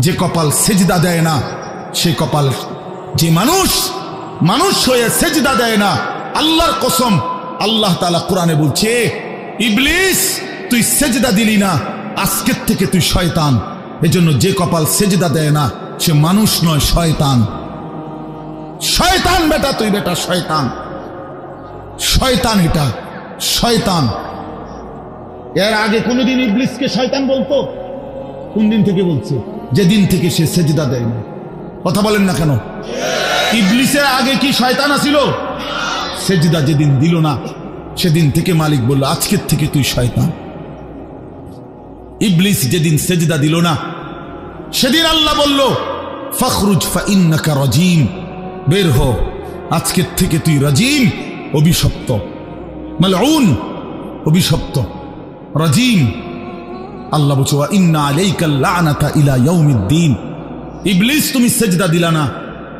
যে কপাল সেজদা দেয় না, সে কপাল যে মানুষ মানুষ হয়ে সেজদা দেয় না, আল্লাহর কসম আল্লাহ তালা কোরআনে বলছে, ইবলিস, তুই সেজদা দিলি না, আজকের থেকে তুই শয়তান। এজন্য যে কপাল সেজদা দেয় না, সে মানুষ নয়, শয়তান। শয়তান বেটা, তুই বেটা শয়তান। শয়তান এটা, শয়তান। এর আগে কোনোদিন ইবলিসকে শয়তান বলতো? কোন দিন থেকে বলছে? যেদিন থেকে সে সেজদা দেয় না। কথা বলেন না কেন? ইবলিসের আগে কি শয়তান আছিল? সেজদা যেদিন দিল না, সেদিন থেকে মালিক বলল, আজকের থেকে তুই শয়তান। ইবলিস যেদিন সেজদা দিল না, সেদিন আল্লাহ বলল, ফখরুজ ফাইন্নাকা রজিম। বের হ, আজকের থেকে তুই রাজিম, অভিশপ্ত। মালউন, অভিশপ্ত। রাজিম। আল্লাহ বলছে ইন্না আলাইকা লানাতা ইলা ইয়াউমিদ্দিন। ইবলিস, তুমি সেজদা দিলা না।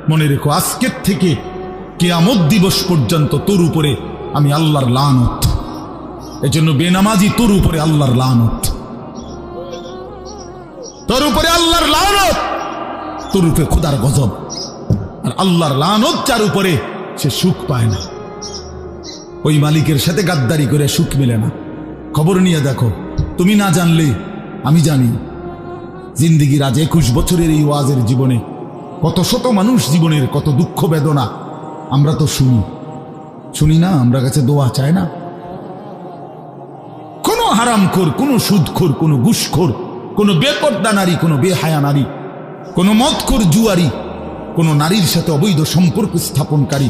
মনে রেখো, আজকের থেকে কিয়ামত দিবস পর্যন্ত তোর উপরে আমি আল্লাহর লানত। এজন্য বেনামাজি তোর উপরে আল্লাহর লানত। তোর উপরে আল্লাহর লানত। তোর উপরে খুদার গজব। আর আল্লাহর লানত যার উপরে সে সুখ পায় না। ওই মালিকের সাথে গাদ্দারি করে সুখ মিলে না। খবর নিয়ে দেখো তুমি না জানলে, আমি জানি। জিন্দিগির আজ একুশ বছরের এই ওয়াজের জীবনে, কত শত মানুষ জীবনের কত দুঃখ বেদনা, আমরা তো শুনি। শুনি না, আমরা কাছে দোয়া চায় না। কোনো হারামখোর, কোনো সুদখোর, কোনো ঘুষখোর, কোনো বেপর্দা নারী, কোনো বেহায়া নারী, কোনো মদখোর জুয়ারি, কোনো নারীর সাথে অবৈধ সম্পর্ক স্থাপনকারী,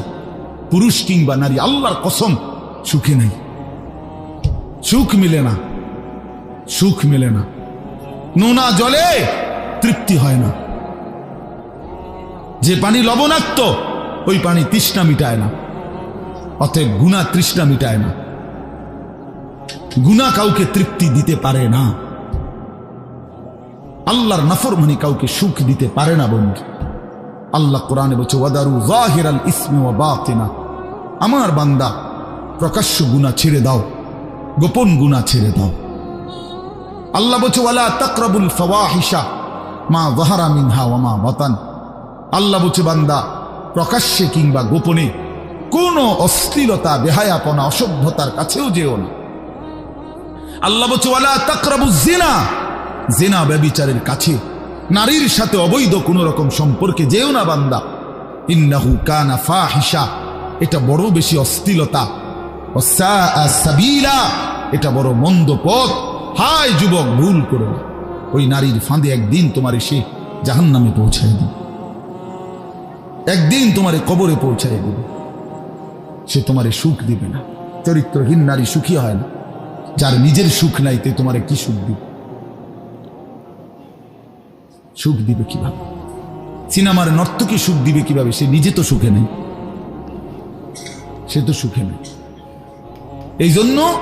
পুরুষ কিংবা নারী, আল্লাহর কসম, সুখে নেই। সুখ মিলে না। সুখ মেলে না। নোনা জলে তৃপ্তি হয় না। যে পানি লবণাক্ত, ওই পানি তৃষ্ণা মিটায় না। অতএব গুণা তৃষ্ণা মিটায় না। গুণা কাউকে তৃপ্তি দিতে পারে না। আল্লাহর নাফরমানি কাউকে সুখ দিতে পারে না, বন্ধু। আল্লাহ কোরআনে বলছে, ওয়াদারু জাহির আল ইসমে আমার বান্দা, প্রকাশ্য গুণা ছেড়ে দাও, গোপন গুণা ছেড়ে দাও। আল্লাহ বলছে, ওয়ালা তাকরাবুল ফাওয়াহিশা মা যাহারা মিনহা ওয়া মা বাতান। আল্লাহ বলছে, বান্দা, প্রকাশ্যে কিংবা গোপনে কোনো অশ্লীলতা, বেহায়াপনা, অসভ্যতার কাছেও যেও না। আল্লাহ বলছে, ওয়ালা তাকরাবু জিনা। জেনা ব্যবিচারের কাছে, নারীর সাথে অবৈধ কোন রকম সম্পর্কে যেও না, বান্দা। ইন্নাহু কানা ফাহিশা। এটা বড় বেশি অশ্লীলতা। ওয়াসাআ সাবিলা। এটা বড় মন্দ পথ। হায় যুবক, ভুল করো ওই নারীর ফাঁদে একদিন তোমার এসে জাহান নামে পৌঁছায় দিবে। একদিন তোমার কবরে পৌঁছায় দিবে। সে তোমারে সুখ দিবে না। চরিত্রহীন নারী সুখী হয় না। যার নিজের সুখ নাই, তে তোমারে কি সুখ দিবে? সুখ দিবে কীভাবে? সিনেমার নর্তকী সুখ দিবে কীভাবে? সে নিজে তো সুখে নেই। সে তো সুখে নেই। এই জন্য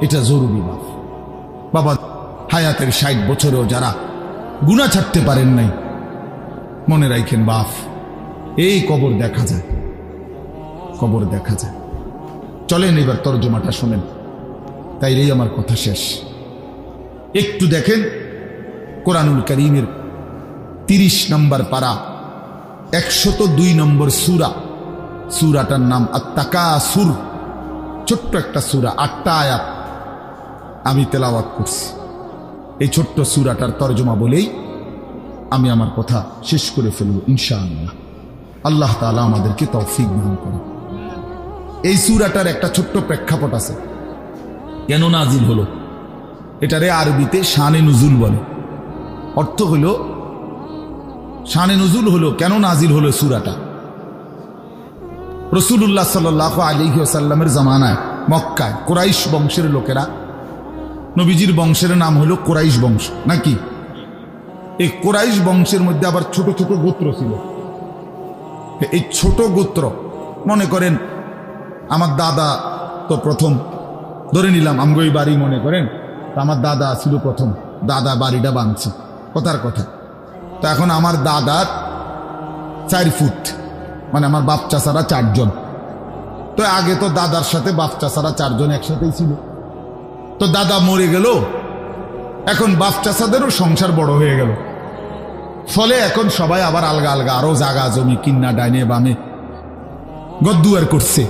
এটা জরুরি বাপ বাবা হায়াতের ষাট বছরেও যারা গুণা ছাড়তে পারেন নাই, মনে রাখেন বাপ, এই কবর দেখা যায়, কবর দেখা যায়। চলেন এবার তর্জমাটা শোনেন তাই তাইলেই আমার কথা শেষ। একটু দেখেন, কোরআনুল করিমের তিরিশ নম্বর পারা, একশত দুই নম্বর সুরা, সুরাটার নাম আত্মাকা সুর ছোট্ট একটা সুরা, আটটা আয়াত। আমি তেলাওয়াত করছি। এই ছোট্ট সুরাটার তর্জমা বলেই আমি আমার কথা শেষ করে ফেলব, ইনশাআল্লাহ। আল্লাহ তালা আমাদেরকে তৌফিক দান করে এই সুরাটার একটা ছোট্ট প্রেক্ষাপট আছে। কেন নাজিল হলো? এটারে আরবিতে শানে নজুল বলে। অর্থ হলো, শানে নজুল হলো, কেন নাজিল হলো সুরাটা? রসুল্লাহ সাল্লাহ আলী সাল্লামের জামানায় মক্কায় কোরাইশ বংশের লোকেরা নবীজির বংশের নাম হলো কোরাইশ বংশ, নাকি? এই কোরাইশ বংশের মধ্যে আবার ছোট ছোট গোত্র ছিল। এই ছোট গোত্র, মনে করেন আমার দাদা তো প্রথম, ধরে নিলাম আমগই বাড়ি মনে করেন আমার দাদা ছিল প্রথম, দাদা বাড়িটা বাঁধছে, কথার কথা। তো এখন আমার দাদার চার ফুট মানে আমার বাপ চাচারা চারজন। তো আগে তো দাদার সাথে বাপ চাচারা চারজন একসাথেই ছিল। তো দাদা মরে গেল। এখন বাপ চাচাদেরও সংসার বড় হয়ে গেল। ফলে এখন সবাই আবার আলগা আলগা, আরও জাগা জমি কিন্না ডাইনে বামে। গদ্দুয়ার করছে,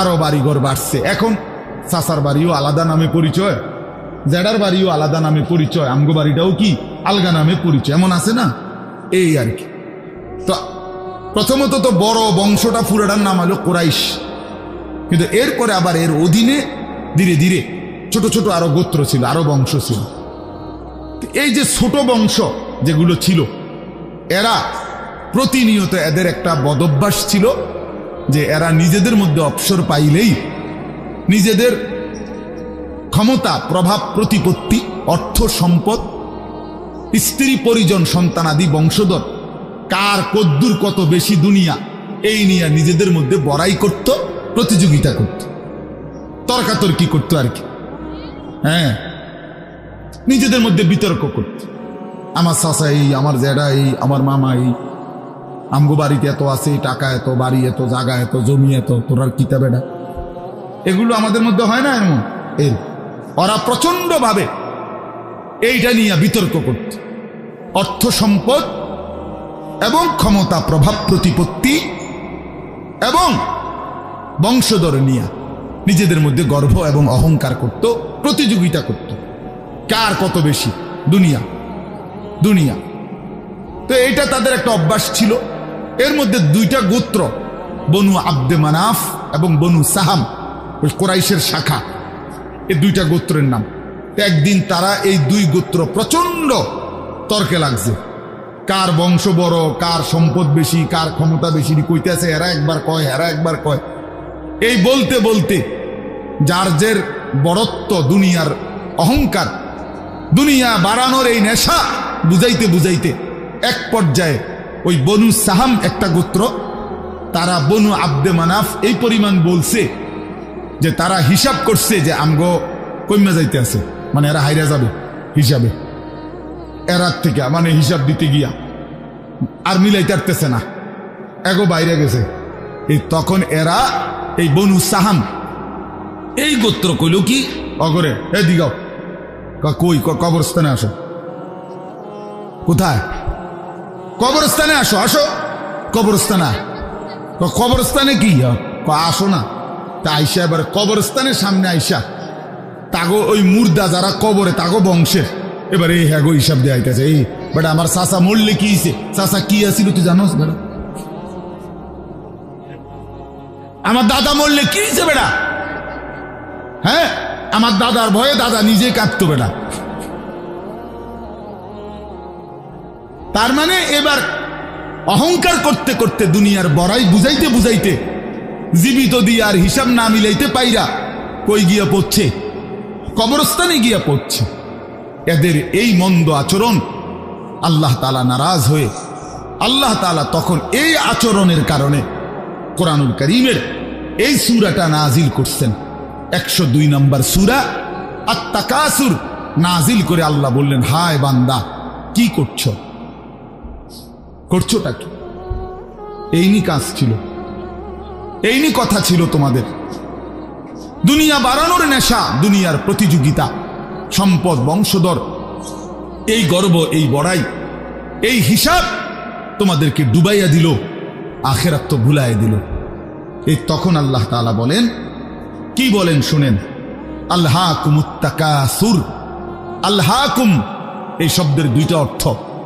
আরও বাড়িঘর বাড়ছে। এখন চাচার বাড়িও আলাদা নামে পরিচয়, জেডার বাড়িও আলাদা নামে পরিচয়, আমগো বাড়িটাও কি আলগা নামে পরিচয়, এমন আছে না? এই আর কি। তো প্রথমত তো বড় বংশটা পুরাটার নাম হলো কোরাইশ। কিন্তু এরপরে আবার এর অধীনে ধীরে ধীরে ছোট ছোট আরও গোত্র ছিল, আরও বংশ ছিল। এই যে ছোট বংশ যেগুলো ছিল, এরা প্রতিনিয়ত এদের একটা বদভ্যাস ছিল যে এরা নিজেদের মধ্যে অবসর পাইলেই নিজেদের ক্ষমতা, প্রভাব, প্রতিপত্তি, অর্থ সম্পদ, স্ত্রী, পরিজন সন্তানাদি বংশধর, কার কদ্দুর কত বেশি দুনিয়া, এই নিয়ে নিজেদের মধ্যে বড়াই করত, প্রতিযোগিতা করত। তর্কাতর্কি করতো আর কি। হ্যাঁ। নিজেদের মধ্যে বিতর্ক করত। আমার চাষা এই, আমার জেডা এই, আমার মামা এই। আমগো বাড়িতে এত আছে, টাকা এত, বাড়ি এত জায়গা এত, জমি এত তোরার কিতাবেটা এগুলো আমাদের মধ্যে হয় না এমন? এর ওরা প্রচণ্ড ভাবে এইটা নিয়ে বিতর্ক করত। অর্থ সম্পদ এবং ক্ষমতা প্রভাব প্রতিপত্তি এবং বংশধর নিয়ে নিজেদের মধ্যে গর্ব এবং অহংকার করত। প্রতিযোগিতা করত। কার কত বেশি? দুনিয়া। দুনিয়া। তো এটা তাদের একটা অভ্যাস ছিল। এর মধ্যে দুইটা গোত্র, বনু আব্দে মানাফ এবং বনু সাহাম কোরাইশের শাখা। এই দুইটা গোত্রের নাম। একদিন তারা এই দুই গোত্র প্রচণ্ড তর্কে লাগছে। কার বংশ বড়, কার সম্পদ বেশি, কার ক্ষমতা বেশি, কইতেছে, এরা একবার কয়, এরা একবার কয়। এই বলতে বলতে যার বড়ত্ব দুনিয়ার অহংকার। দুনিয়া বাড়ানোর এই নেশা বুঝাইতে বুঝাইতে এক পর্যায়ে ওই বনু সাহাম একটা গোত্র, তারা বনু আব্দে মানাফ এই পরিমাণ বলছে যে তারা হিসাব করছে যে আমগো কইমা যাইতে আছে। মানে এরা হাইরা যাবে হিসাবে। এরার থেকে মানে হিসাব দিতে গিয়া আর মিলাইতে পারতেছে না। এগো বাইরে গেছে। এই তখন এরা এই বনু সাহাম এই গোত্র কইল কি? অগরে এ দিগাও কই কবরস্থানে আসো। কোথায়? কবরস্থানে আসো আসো। কবরস্থানে কবরস্থানে কি? আসো না। তা আইসা এবার কবরস্থানের সামনে আইসা। তাগো ওই মুর্দা যারা কবরে, তাগো বংশের। এবার এই হ্যাগো হিসাব দিয়ে আইতেছে। এই, বেটা, আমার চাচা মরলে কি চাচা কি আছিল তুই জানোস, বেটা? আমার দাদা মরলে কি বেটা? হ্যাঁ? আমার দাদার ভয়ে দাদা নিজে কাঁদতো বেটা তার মানে এবার অহংকার করতে করতে দুনিয়ার বড়াই বুঝাইতে বুঝাইতে জীবিত দিয়ে আর হিসাব না মিলাইতে পাইরা কই গিয়া পড়ছে? কবরস্থানে গিয়া পড়ছে। এদের এই মন্দ আচরণ আল্লাহ তালা নারাজ হয়ে আল্লাহ তালা তখন এই আচরণের কারণে কোরআনুল করিমের এই সুরাটা নাজিল করছেন। একশো দুই নম্বর সুরা আত্মাকাসুর নাজিল করে আল্লাহ বললেন, হায় বান্দা, কি করছ? করছোটা কি? এইনি কাজ ছিল। এইনি কথা ছিল তোমাদের। দুনিয়া বাড়ানোর নেশা, দুনিয়ার প্রতিযোগিতা, সম্পদ, বংশধর। এই গর্ব, এই বড়াই, এই হিসাব তোমাদেরকে ডুবাইয়া দিল, আখেরাত তো ভুলাই দিল। এই তখন আল্লাহ তাআলা বলেন কি বলেন শুনেন? আল্লাহ কুমুত্তাকাসুর আল্লাহ কুম এই শব্দের দুইটা অর্থ।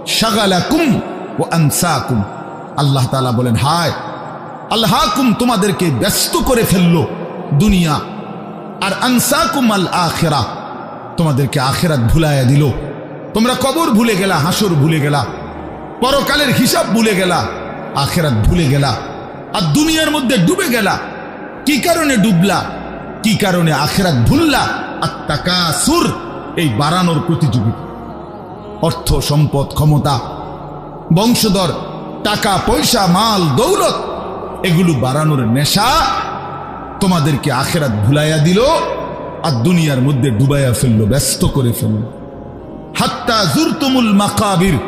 শাগালাকুম ও আনসাকুম। আল্লাহ তাআলা বলেন, হায়! আল্লাহ কুম তোমাদেরকে ব্যস্ত করে ফেলল দুনিয়া, আর আনসাকুম আল আখেরা, তোমাদেরকে আখেরাত ভুলাইয়া দিল। তোমরা কবর ভুলে গেলা, হাসর ভুলে গেলা, পরকালের হিসাব ভুলে গেলা, আখেরাত ভুলে গেলা, আর দুনিয়ার মধ্যে ডুবে গেলা। কি কারণে ডুবলা? কি কারণে আখেরাত ভুললা? আর টাকা সুর এই বাড়ানোর প্রতিযোগিতা অর্থ, সম্পদ, ক্ষমতা, বংশধর, টাকা, পয়সা, মাল, দৌলত, এগুলো বাড়ানোর নেশা তোমাদেরকে আখেরাত ভুলাইয়া দিল আর দুনিয়ার মধ্যে ডুবাইয়া ফেলল, ব্যস্ত করে ফেলল। হাত্তা জুরতুমুল মাকাবির।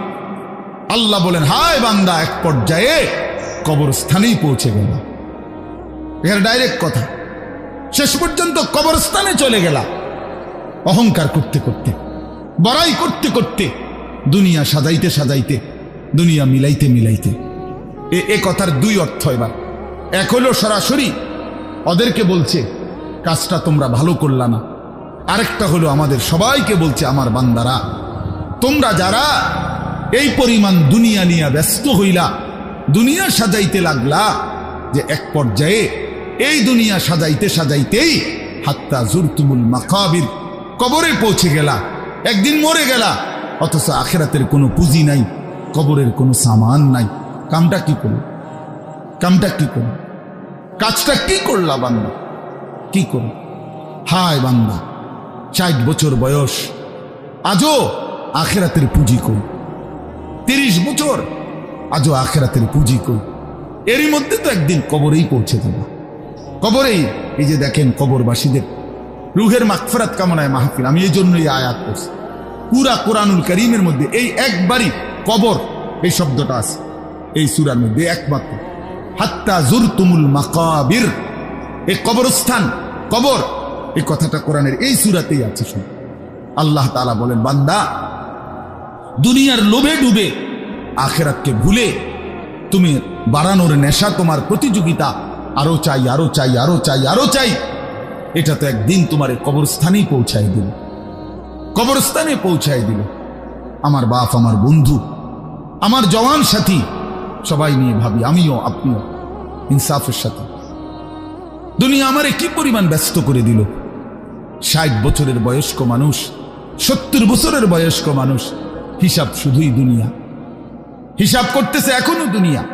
আল্লাহ বলেন, হায় বান্দা, এক পর্যায়ে কবরস্থানেই পৌঁছে গেল। এখানে ডাইরেক্ট কথা। শেষ পর্যন্ত কবরস্থানে চলে গেলা অহংকার করতে করতে, বড়াই করতে করতে, দুনিয়া সাজাইতে সাজাইতে, দুনিয়া মিলাইতে মিলাইতে। এ এ কথার দুই অর্থ এবার। এক হলো সরাসরি, ওদেরকে বলছে, কাজটা তোমরা ভালো করলা না। আরেকটা হলো আমাদের সবাইকে বলছে, আমার বান্দারা, তোমরা যারা এই পরিমাণ দুনিয়া নিয়ে ব্যস্ত হইলা, দুনিয়া সাজাইতে লাগলা, যে এক পর্যায়ে এই দুনিয়া সাজাইতে সাজাইতেই হাত্তা জুরতুমুল মাকাবির কবরে পৌঁছে গেলা, একদিন মরে গেলা, অথচ আখেরাতের কোনো পুঁজি নাই, কবরের কোনো সামান নাই। কামটা কি করল কামটা কি করল কাজটা কি করলা বান্দা? কি করল হায় বান্দা, ষাট বছর বয়স, আজও আখেরাতের পুঁজি কই? তিরিশ বছর, আজও আখেরাতের পুঁজি কই? এরই মধ্যে তো একদিন কবরেই পৌঁছে দেবা। কবরেই। এই যে দেখেন কবরবাসীদের রুহের মাকফরাত কামনায় মাহফিল। আমি এই জন্যই আয়াত করছি। পুরা কোরআনুল করিমের মধ্যে এই একবারই কবর, এই শব্দটা আছে, এই সুরার মধ্যে একমাত্র। হাত্তা জুর তুমুল মাকাবির। এই কবরস্থান, কবর, এই কথাটা কোরআনের এই সুরাতেই আছে শুন আল্লাহ তালা বলেন, বান্দা, দুনিয়ার লোভে ডুবে আখেরাতকে ভুলে তুমি বাড়ানোর নেশা তোমার প্রতিযোগিতা আরও চাই আরও চাই আরও চাই আরও চাই। এটা তো একদিন তোমার কবরস্থানেই পৌঁছায় দিল। কবরস্থানে পৌঁছায় দিল। আমার বাপ, আমার বন্ধু, আমার জওয়ান সাথী, সবাই নিয়ে ভাবি, আমিও, আপনিও, ইনসাফের সাথে। দুনিয়া আমারে কি পরিমাণ ব্যস্ত করে দিল? ষাট বছরের বয়স্ক মানুষ, সত্তর বছরের বয়স্ক মানুষ, হিসাব শুধুই দুনিয়া। হিসাব করতেছে এখনও দুনিয়া।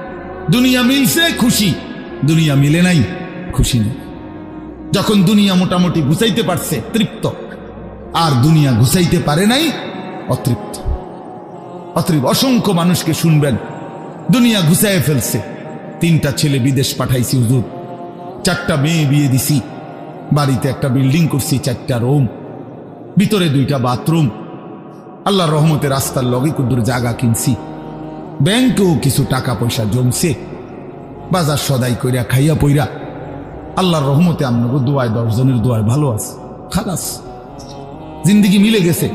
দুনিয়া মিলছে খুশি। দুনিয়া মিলে নাই, খুশি নেই। যখন দুনিয়া মোটামুটি গুছাইতে পারছে, তৃপ্ত। আর দুনিয়া গুছাইতে পারে নাই, অতৃপ্ত। অতৃপ্ত। অসংখ্য মানুষকে শুনবেন, দুনিয়া গুছাইয়ে ফেলছে। তিনটা ছেলে বিদেশ পাঠাইছি, হুজুর। চারটা মেয়ে বিয়ে দিছি। বাড়িতে একটা বিল্ডিং করছি, চারটা রুম। ভিতরে দুইটা বাথরুম। আল্লাহর রহমতে রাস্তার লগে কুদুর জায়গা কিনছি। ব্যাংকেও কিছু টাকা পয়সা জমছে। বাজার সদাই কইরা, খাইয়া পইরা। আল্লাহর রহমতে আপনাকে দোয়ায় দশজনের দোয়ায় ভালো আছে খালাস জিন্দিগি মিলে গেছে,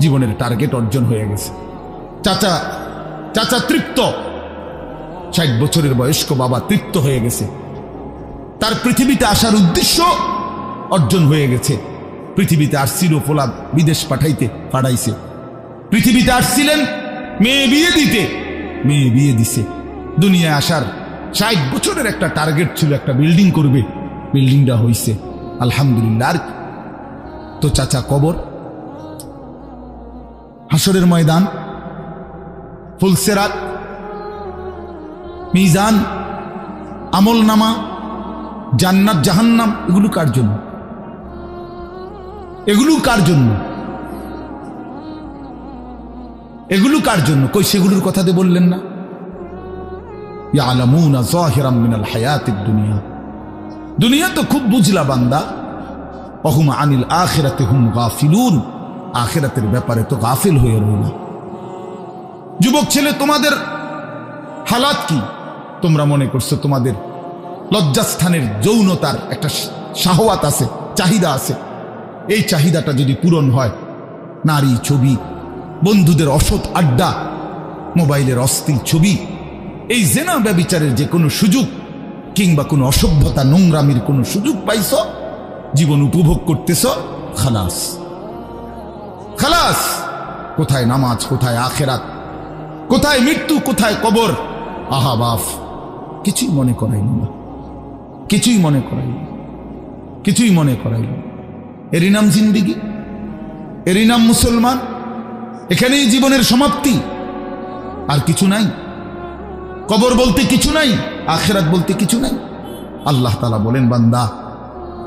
জীবনের টার্গেট অর্জন হয়ে গেছে। চাচা চাচা তৃপ্ত। ষাট বছরের বয়স্ক বাবা তৃপ্ত হয়ে গেছে। তার পৃথিবীতে আসার উদ্দেশ্য অর্জন হয়ে গেছে। পৃথিবীতে আসছিল ফোলাদ বিদেশ পাঠাইতে, পাঠাইছে। পৃথিবীতে আসছিলেন, মেয়ে বিয়ে দিতে, মেয়ে বিয়ে দিছে। দুনিয়ায় আসার ষাট বছরের একটা টার্গেট ছিল একটা বিল্ডিং করবে। বিল্ডিংটা হইছে, আলহামদুলিল্লাহ। তো চাচা, কবর। হাসরের ময়দান। ফুলসেরাত মিজান। আমল নামা জান্নাত, জাহান্নাম, এগুলো কার জন্য? এগুলো কার জন্য? এগুলো কার জন্য? কই, সেগুলোর কথা দিয়ে বললেন না। দুনিয়া। তো খুব বুঝলা বান্দা। অহুম আনিল আখিরাতে হুম গাফিলুন। আখিরাতের ব্যাপারে তো গাফিল হয়ে রইল। যুবক ছেলে, তোমাদের হালাত কি? তোমরা মনে করছ তোমাদের লজ্জাস্থানের যৌনতার একটা শাহওয়াত আছে, চাহিদা আছে। এই চাহিদাটা যদি পূরণ হয়, নারী ছবি, বন্ধুদের অসৎ আড্ডা, মোবাইলের অস্থির ছবি এই জেনা ব্যবিচারের যে কোনো সুযোগ কিংবা কোনো অসভ্যতা নোংরামির কোনো সুযোগ পাইছ, জীবন উপভোগ করতেছ, খালাস। খালাস! কোথায় নামাজ, কোথায় আখেরাত, কোথায় মৃত্যু, কোথায় কবর? আহা বাফ, কিছুই মনে করাইল না। কিছুই মনে করাইল না। কিছুই মনে করাইল না। এরই নাম জিন্দিগি, এরই নাম মুসলমান, এখানেই জীবনের সমাপ্তি। আর কিছু নাই। কবর বলতে কিছু নাই, আখেরাত বলতে কিছু নাই। আল্লাহ তালা বলেন, বান্দা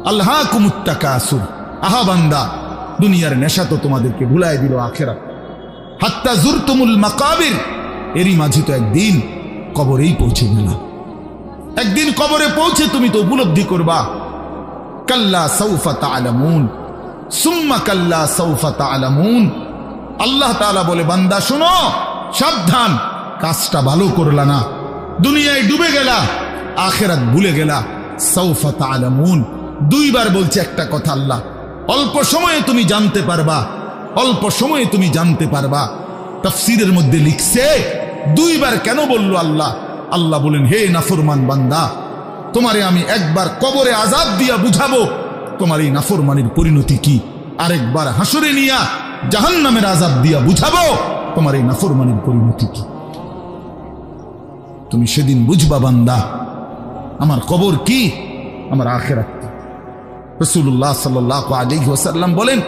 আল্লাহ কুমুত্তাকা আসুর আহা বান্দা, দুনিয়ার নেশা তো তোমাদেরকে ভুলাই দিল আখেরাত। হাত্তা জুরতুমুল মাকাবির, এরই মাঝে তো একদিন কবরেই পৌঁছে গেলাম একদিন কবরে পৌঁছে তুমি তো উপলব্ধি করবা, কাল্লা সৌফা তালামুন সুম্মা কাল্লা সৌফা তালামুন আল্লাহ তাআলা বলে, বান্দা, শোনো, সাবধান কাজটা ভালো করলা না। দুনিয়ায় ডুবে গেলা, আখেরাত ভুলে গেলা। সৌফা তালামুন দুইবার বলছে একটা কথা আল্লাহ, অল্প সময়ে তুমি জানতে পারবা, অল্প সময়ে তুমি জানতে পারবা। তফসিরের মধ্যে লিখছে, দুইবার কেন বলল আল্লাহ? আল্লাহ বলেন, হে নাফরমান বান্দা, তোমারে আমি একবার কবরে আজাদ দিয়া বুঝাবো। তোমার এই নাফরমানির পরিণতি কি? আরেকবার হাসরে নিয়া জাহান নামের আজাদ দিয়া বুঝাবো। তোমার এই নাফরমানির পরিণতি কি? তুমি সেদিন বুঝবা, বান্দা। আমার কবর কি? আমার আখেরাত কি? রসুল্লাহ সাল্লাহ আলী বলেন,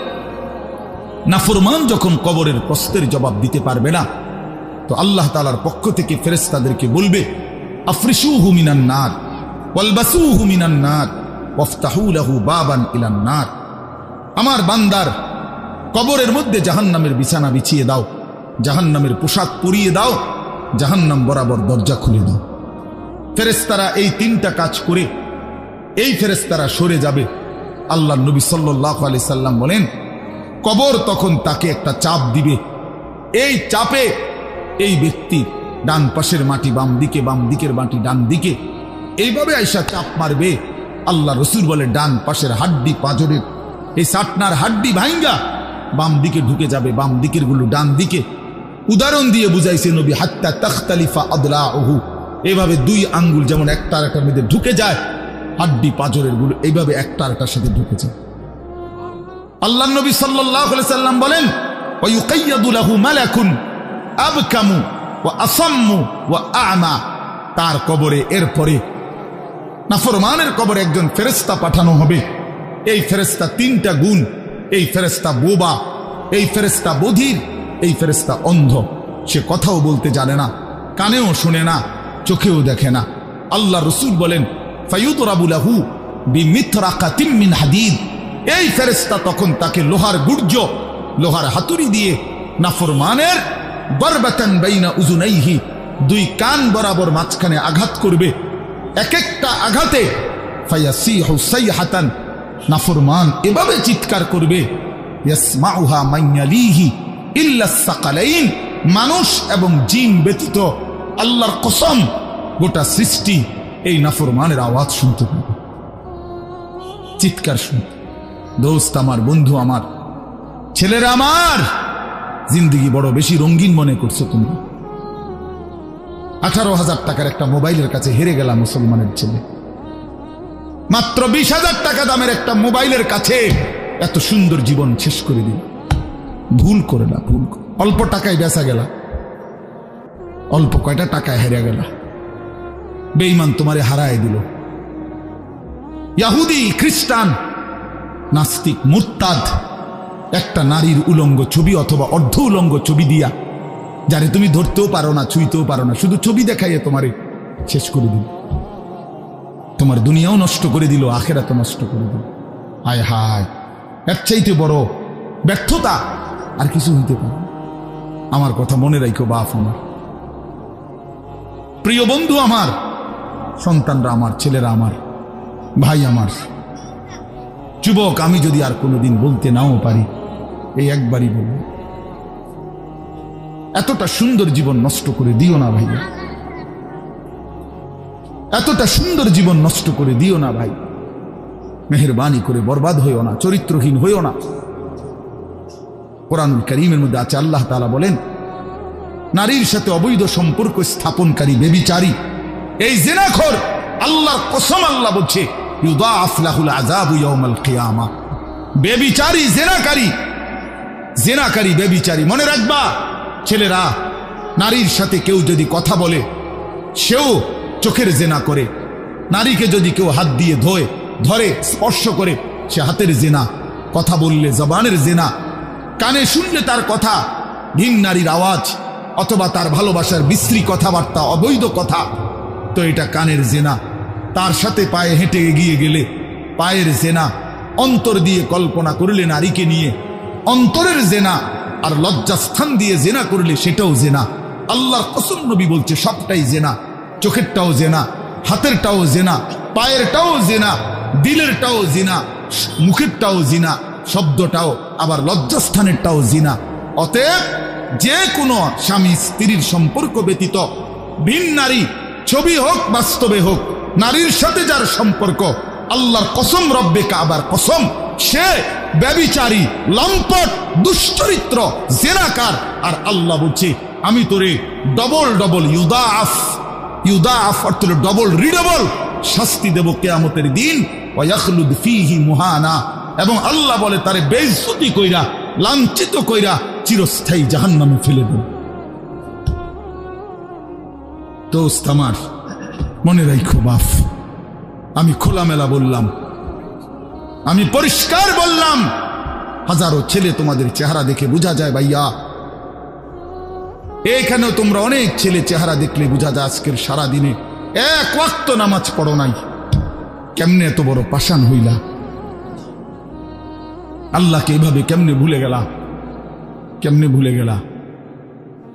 নাফরমান যখন কবরের প্রশ্নের জবাব দিতে পারবে না, তো আল্লাহ তালার পক্ষ থেকে ফেরেস তাদেরকে বলবে আফরিসু হুমিনান নার ওয়ালবাসু হুমিনান নার ওফতাহু লাহু বাবান ইলান নার। আমার বান্দার কবরের মধ্যে জাহান্নামের বিছানা বিছিয়ে দাও, জাহান্নামের পোশাক পরিয়ে দাও জাহান্নাম বরাবর দরজা খুলে দাও ফেরেস্তারা এই তিনটা কাজ করে এই ফেরেস্তারা সরে যাবে। আল্লাহ নবী সাল্লাহ আলি সাল্লাম বলেন, কবর তখন তাকে একটা চাপ দিবে। এই চাপে এই ব্যক্তি ডান পাশের মাটি, বাম দিকে, বাম দিকের মাটি, ডান দিকে এইভাবে আইসা চাপ মারবে। আল্লাহ রসুল বলে, ডান পাশের হাড্ডি পাজরের এই সাটনার হাড্ডি ভাইঙ্গা বাম দিকে ঢুকে যাবে, বাম দিকেরগুলো ডান দিকে। উদাহরণ দিয়ে বুঝাইছে নবী, হাত্তা তখতালিফা আদলা ওহু এইভাবে দুই আঙ্গুল যেমন একটা আরেকটার মধ্যে ঢুকে যায়, হাড্ডি পাজরেরগুলো এইভাবে একটা আরেকটার সাথে ঢুকে যায়। আল্লাহ নবী আলাইহি সাল্লাম বলেন আবকামু ওয়া আসাম্মু ওয়া আ'মা। তার কবরে এরপরে নাফরমানের কবরে একজন ফেরেশতা পাঠানো হবে। এই ফেরেশতা তিনটা গুণ, এই ফেরেশতা বোবা, এই ফেরেস্তা বধির এই ফেরেশতা অন্ধ। সে কথাও বলতে জানে না, কানেও শুনে না, চোখেও দেখে না। আল্লাহ রসুল বলেন ফায়ুতরাবুলাহু বিমিথরাকাতিম মিন হাদিদ। এই ফেরেস্তা তখন তাকে লোহার গুর্জ, লোহার হাতুড়ি দিয়ে নাফরমানের বরবাতান বাইনা উজুনাইহি দুই কান বরাবর মাঝখানে আঘাত করবে। এক একটা আঘাতে ফায়াসিহু সাইহাতান নাফরমান এভাবে চিৎকার করবে, ইয়াসমাউহা মাইয়ালিহি ইল্লা সাকালাইন, মানুষ এবং জিন ব্যতীত আল্লাহর কসম, গোটা সৃষ্টি এই নাফরমানের আওয়াজ শুনতে পাবে। চিৎকার শুনতে। দোস্ত আমার, বন্ধু আমার, ছেলেরা আমার, জিন্দিগি বড় বেশি রঙিন মনে করছ তুমি আঠারো হাজার টাকার একটা মোবাইলের কাছে হেরে গেলাম মুসলমানের ছেলে। মাত্র বিশ হাজার টাকা দামের একটা মোবাইলের কাছে এত সুন্দর জীবন শেষ করে দিল। ভুল করে না, ভুল অল্প টাকায় বেচা গেলা। অল্প কয়টা টাকায় হেরে গেলা। বেইমান তোমারে হারায় দিল। ইয়াহুদি, খ্রিস্টান, নাস্তিক, মুরতাদ, একটা নারীর উলঙ্গ ছবি অথবা অর্ধ উলঙ্গ ছবি দিয়া, যারে তুমি ধরতেও পারো না, ছুঁইতেও পারো না, শুধু ছবি দেখাইয়ে তোমারে শেষ করে দিল। তোমার দুনিয়াও নষ্ট করে দিল আখেরা তো নষ্ট করে দিল। হায় হায়, এর চাইতে বড় ব্যর্থতা আর কিছু হইতে পারে আমার কথা মনে রাখো বাপ আমার। প্রিয় বন্ধু আমার, সন্তানরা আমার, ছেলেরা আমার, ভাই আমার, যুবক, আমি যদি আর কোনোদিন বলতে নাও পারি, এই একবারই বলব। এতটা সুন্দর জীবন নষ্ট করে দিও না ভাইয়া। এতটা সুন্দর জীবন নষ্ট করে দিও না ভাই। মেহরবানি করে বরবাদ হইও না, চরিত্রহীন হইও না। কোরআনুল করিমের মধ্যে আছে, আল্লাহ তালা বলেন, নারীর সাথে অবৈধ সম্পর্ক স্থাপনকারী, বেবিচারী, এই জেনাখর আল্লাহর কসম আল্লাহ বলছে ইউদাফ লাহুল আযাবু ইয়াউমাল কিয়ামা। জেনাকারী জেনাকারী, বেবিচারী, মনে রাখবা, ছেলেরা, নারীর সাথে কেউ যদি কথা বলে, সেও চোখের জেনা করে, নারীকে যদি কেউ হাত দিয়ে ধোয়, ধরে, স্পর্শ করে, সে হাতের জেনা, কথা বললে জবানের জেনা কানে শুনলে তার কথা, ভিন নারীর আওয়াজ, অথবা তার ভালোবাসার বিশ্রী কথাবার্তা, অবৈধ কথা। তো এটা কানের জেনা। তার সাথে পায়ে হেঁটে এগিয়ে গেলে, পায়ের জেনা। অন্তর দিয়ে কল্পনা করলে নারীকে নিয়ে। অন্তরের জেনা, আর লজ্জাস্থান দিয়ে জেনা করলে সেটাও জেনা। আল্লাহর কসম নবী বলছে, সবটাই জেনা। চোখেরটাও জেনা, হাতেরটাও জেনা, পায়েরটাও জেনা, দিলেরটাও জেনা, মুখেরটাও জেনা, শব্দটাও। আবার লজ্জাস্থানেরটাও জিনা। অতএব যে কোনো স্বামী স্ত্রীর সম্পর্ক ব্যতীত, ভিন নারী, ছবি হোক, বাস্তবে হোক, নারীর সাথে যার সম্পর্ক, আল্লাহর কসম, রব্বে কাবার কসম, সে ব্যবিচারী, লম্পট, দুশ্চরিত্র, জেনাকার, আর আল্লাহ বলছে, আমি তোরে ডবল ডবল ইউদা আফ ইউদা আফ অর্থ ডবল রিডবল শাস্তি দেব কেয়ামতের দিন। ওয়াখলুদ ফিহি মুহানা। এবং আল্লাহ বলে, তারে বেইজ্জতি কইরা, লাঞ্ছিত কইরা চিরস্থায়ী জাহান্নামে ফেলে দেব। দোস্ত আমার, মনে রাখো বাফ আমি খোলামেলা বললাম, আমি পরিষ্কার বললাম, হাজারো ছেলে তোমাদের চেহারা দেখে বোঝা যায় ভাইয়া। এখানেও তোমরা অনেক ছেলে চেহারা দেখলে বোঝা যায় আজকের সারা দিনে এক ওয়াক্ত নামাজ পড়ো নাই। কেমনে এত বড় পাষাণ হইলা? আল্লাহকে এভাবে কেমনে ভুলে গেলা? কেমনে ভুলে গেলা?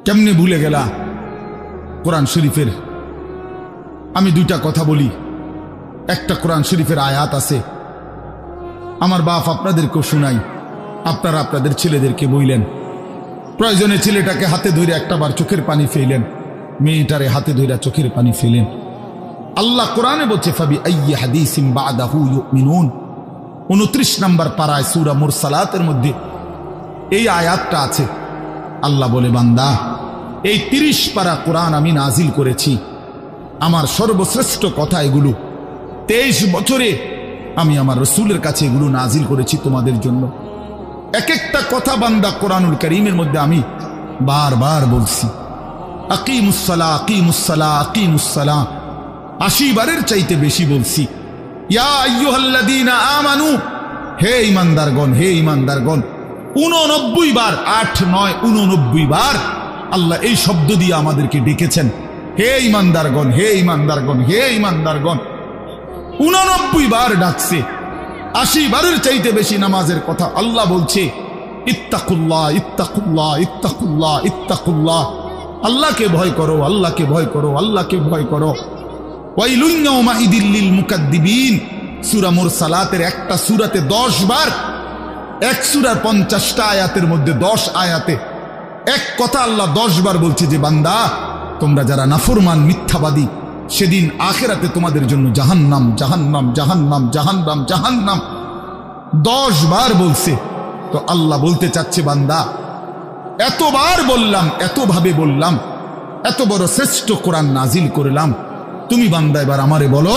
কেমনে ভুলে গেলা? কোরআন শরীফের আমি দুইটা কথা বলি। একটা কোরআন শরীফের আয়াত আছে। আমার বাপ আপনাদেরকেও শুনাই। আপনারা আপনাদের ছেলেদেরকে বইলেন। প্রয়োজনে ছেলেটাকে হাতে ধরে একটাবার চোখের পানি ফেলেন। মেয়েটারে হাতে ধরে চোখের পানি ফেলেন। আল্লাহ কোরআনে বলছে, ফাবি আইয়ি হাদিসিম বাদাহু ইউমিনুন। উনত্রিশ নম্বর পাড়ায় সুরা মুরসালাতের মধ্যে এই আয়াতটা আছে। আল্লাহ বলে, বান্দা, এই তিরিশ পারা কোরআন আমি নাজিল করেছি। আমার সর্বশ্রেষ্ঠ কথা এগুলো। তেইশ বছরে আমি আমার রসুলের কাছে এগুলো নাজিল করেছি তোমাদের জন্য। এক একটা কথা বান্দা কোরআনুল করিমের মধ্যে আমি বারবার বলছি। আকিমুসালা আকিমুসালা আকিমুসালা আশি বারের চাইতে বেশি বলছি। ইয়া আমানু। হে ইমানদারগণ হে ইমানদারগণ উননব্বই বার, আট, নয়, উননব্বই বার আল্লাহ এই শব্দ দিয়ে আমাদেরকে ডেকেছেন। হে ইমানদারগণ হে ইমানদারগণ হে ইমানদারগণ উননব্বই বার ডাকছে। আশি বারের চাইতে বেশি নামাজের কথা আল্লাহ বলছে, ইত্তাকুল্লাহ ইত্তাকুল্লাহ ইত্তাকুল্লাহ ইত্তাকুল্লাহ। আল্লাহকে ভয় করো, আল্লাহকে ভয় করো, আল্লাহকে ভয় করো। ওয়াইলুইদিল্লিল মুকাদ্দিবিন। সুরা মুরসালাতের একটা সুরাতে দশ বার, এক সুরার পঞ্চাশটা আয়াতের মধ্যে দশ আয়াতে। এক কথা আল্লাহ দশ বলছে যে, বান্দা, তোমরা যারা নাফরমান, মিথ্যাবাদী, সেদিন আখেরাতে তোমাদের জন্য জাহান্নাম জাহান্নাম জাহান্নাম। দশ বার বলছে। তো আল্লাহ বলতে চাচ্ছে, বান্দা, এতবার বললাম, এতভাবে বললাম, এত বড় শ্রেষ্ঠ কোরআন নাজিল করলাম তুমি বান্দা এবার আমারে বলো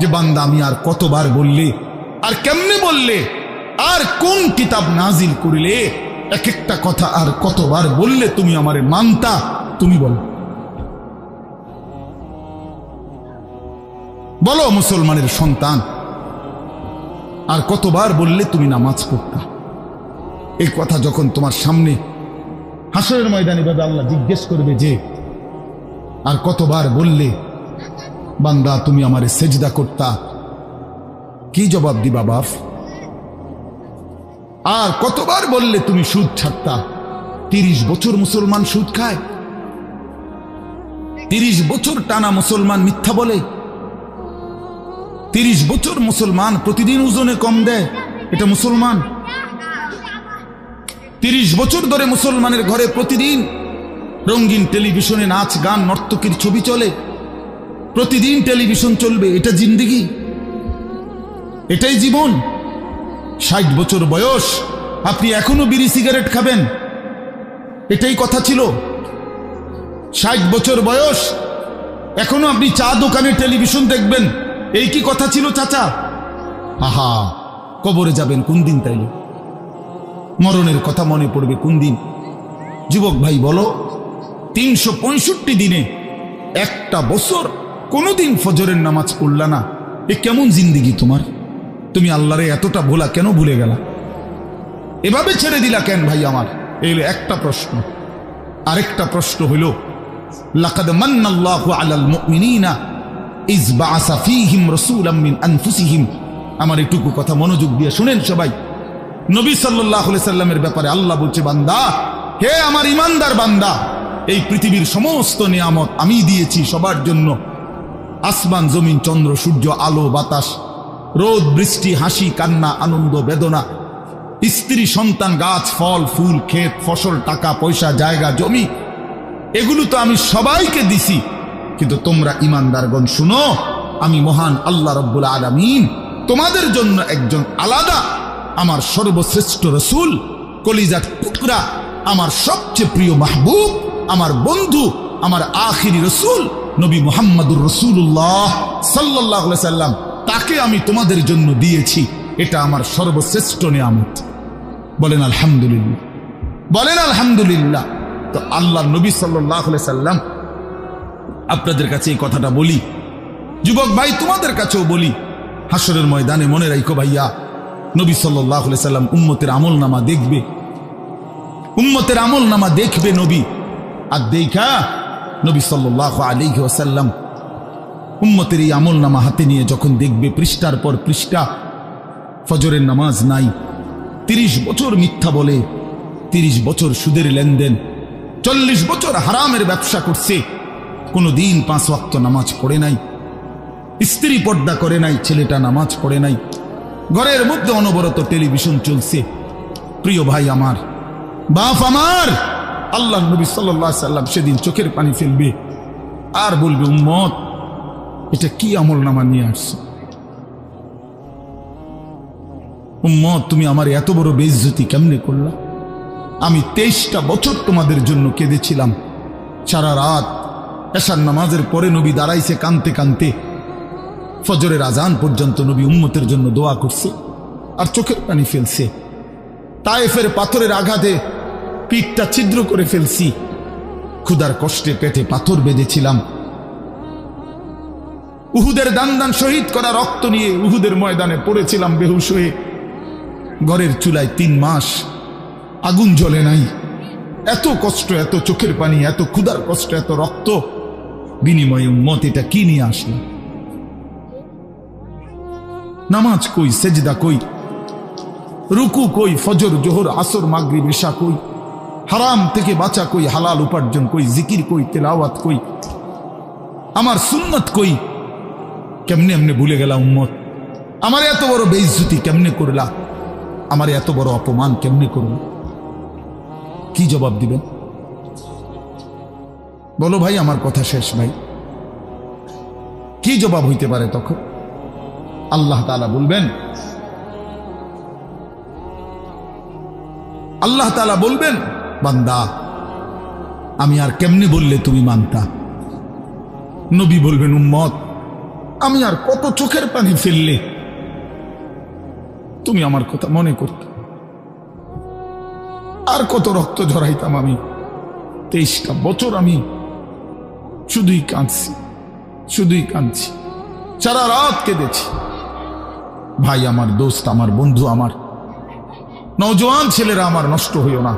যে বান্দা আমি আর কতবার বললে, আর কেমনে বললে, আর কোন কিতাব নাজিল করিলে এক একটা কথা আর কতবার বললে তুমি আমারে মানতা, তুমি বলো। বলো মুসলমানের সন্তান, আর কতবার বললে তুমি নামাজ পড়তা। এই কথা যখন তোমার সামনে হাসরের ময়দানে ভাবে আল্লাহ জিজ্ঞেস করবে যে, আর কতবার বললে বান্দা, তুমি আমারে সেজদা করতা। কি জবাব দিবা, বাপ? আর কতবার বললে তুমি সুদ ছাড়তা? তিরিশ বছর মুসলমান সুদ খায়। তিরিশ বছর টানা মুসলমান মিথ্যা বলে। তিরিশ বছর মুসলমান প্রতিদিন ওজনে কম দেয়। এটা মুসলমান। তিরিশ বছর ধরে মুসলমানের ঘরে প্রতিদিন রঙিন টেলিভিশনে নাচ, গান, নর্তকীর ছবি চলে। প্রতিদিন টেলিভিশন চলবে, এটা জিন্দিগি। এটাই জীবন। ষাট বছর বয়স, আপনি এখনও বিড়ি সিগারেট খাবেন। এটাই কথা ছিল। ষাট বছর বয়স, এখনও আপনি চা দোকানে টেলিভিশন দেখবেন। এই কি কথা ছিল, চাচা? আহা, কবরে যাবেন কোন দিন তাইলে? মরণের কথা মনে পড়বে কোন দিন? যুবক ভাই, বলো, তিনশো পঁয়ষট্টি দিনে একটা বছর কোনোদিন ফজরের নামাজ পড়লা না? এ কেমন জিন্দিগি তোমার? তুমি আল্লাহরে এতটা ভোলা কেন ভুলে গেলা? এভাবে ছেড়ে দিলা কেন ভাই আমার? এই একটা প্রশ্ন। আরেকটা প্রশ্ন হইল লাকাদ মান্নাল্লাহু আলাল মুমিনিনা ইজ বাআসা ফীহিম রাসূলাম মিন আনফুসিহিম। আমার এটুকু কথা মনোযোগ দিয়ে শুনেন সবাই। নবী সাল্লাল্লাহু আলাইহি সাল্লামের ব্যাপারে আল্লাহ বলছে, বান্দা, হে আমার ইমানদার বান্দা, এই পৃথিবীর সমস্ত নিয়ামত আমি দিয়েছি সবার জন্য। আসমান, জমিন, চন্দ্র, সূর্য, আলো, বাতাস, রোদ, বৃষ্টি, হাসি, কান্না, আনন্দ, বেদনা, স্ত্রী, সন্তান, গাছ, ফল, ফুল, ক্ষেত, ফসল, টাকা, পয়সা, জায়গা, জমি, এগুলো তো আমি সবাইকে দিছি। কিন্তু তোমরা ইমানদারগণ, শুনো, আমি মহান আল্লাহ রব্বুল আলমিন তোমাদের জন্য একজন আলাদা, আমার সর্বশ্রেষ্ঠ রসুল, কলিজার টুকরা, আমার সবচেয়ে প্রিয় মাহবুব, আমার বন্ধু, আমার আখিরি রসুল নবী মোহাম্মদুর রসুল্লাহ সাল্লাহ সাল্লাম, তাকে আমি তোমাদের জন্য দিয়েছি। এটা আমার সর্বশ্রেষ্ঠ নিয়ামত। বলেন আলহামদুলিল্লাহ। বলেন আলহামদুলিল্লাহ। তো আল্লাহ নবী সাল্লাহ সাল্লাম, আপনাদের কাছে এই কথাটা বলি। যুবক ভাই, তোমাদের কাছেও বলি। হাসরের ময়দানে মনে রাইকো ভাইয়া, নবী সাল্লাহ সাল্লাম উম্মতের আমল নামা দেখবে। উম্মতের আমল নামা দেখবে নবী। আর দেখা নবী সাল্লাহ আলী ওসাল্লাম উম্মতের এই আমল নামা হাতে নিয়ে যখন দেখবে পৃষ্ঠার পর পৃষ্ঠা, ফজরের নামাজ নাই, তিরিশ বছর মিথ্যা বলে, তিরিশ বছর সুদের লেনদেন, চল্লিশ বছর হারামের ব্যবসা করছে কোনো দিন পাঁচ ওয়াক্ত নামাজ পড়ে নাই, স্ত্রী পর্দা করে নাই, ছেলেটা নামাজ পড়ে নাই, ঘরের মধ্যে অনবরত টেলিভিশন চলছে, প্রিয় ভাই আমার, বাপ আমার আল্লাহ নবী সাল্লাহ সাল্লাম সেদিন চোখের পানি ফেলবে। আর বলবে, উম্মত, এটা কি আমল নামা নিয়ে আসছে? উম্মত, তুমি আমার এত বড় বেইজ্জতি কেমনে করলা? আমি তেইশটা বছর তোমাদের জন্য কেঁদেছিলাম। সারা রাত এশার নামাজের পরে নবী দাঁড়াইছে কানতে কানতে। ফজরের আজান পর্যন্ত নবী উম্মতের জন্য দোয়া করছে আর চোখের পানি ফেলছে। তায়েফের পাথরের আঘাতে পিঠটা ছিদ্র করে ফেলছি। ক্ষুদার কষ্টে পেটে পাথর বেঁধেছিলাম। উহুদের দান দান শহীদ করা রক্ত নিয়ে উহুদের ময়দানে পড়েছিলাম বেহুশ হয়ে। ঘরের চুলায় তিন মাস আগুন জ্বলে নাই। এত কষ্ট, এত চোখের পানি, এত ক্ষুদার কষ্ট, এত রক্ত। বিনিময়ে উম্মত এটা কি নিয়ে আসলো? নামাজ কই, সেজদা কই? রুকু কই, ফজর, জোহর, আসর মাগরি বেশা কই? হারাম থেকে বাঁচা কই, হালাল উপার্জন কই, জিকির কই, তেলাওয়াত কই, আমার সুন্নত কই? কেমনে এমনি ভুলে গেলা উম্মত? আমার এত বড় বেইজ্জতি কেমনে করলা? আমার এত বড় অপমান কেমনে করল কি জবাব দিবেন? বলো ভাই, আমার কথা শেষ ভাই। কি জবাব হইতে পারে তখন? আল্লাহ তালা বলবেন, আল্লাহ তালা বলবেন বান্দা, আমি আর কেমনে বললে তুমি মানতা? নবী বলবেন, উম্মত, আমি আর কত চোখের পানি ফেললে? তুমি আমার কথা মনে করতে। আর কত রক্ত ঝরাইতাম আমি? তেইশটা বছর আমি শুধুই কাঁদছি শুধুই কাঁদছি, সারা রাত কেঁদেছি। ভাই, আমার দোস্ত, আমার বন্ধু, আমার নওজোয়ান ছেলেরা আমার নষ্ট হইও না।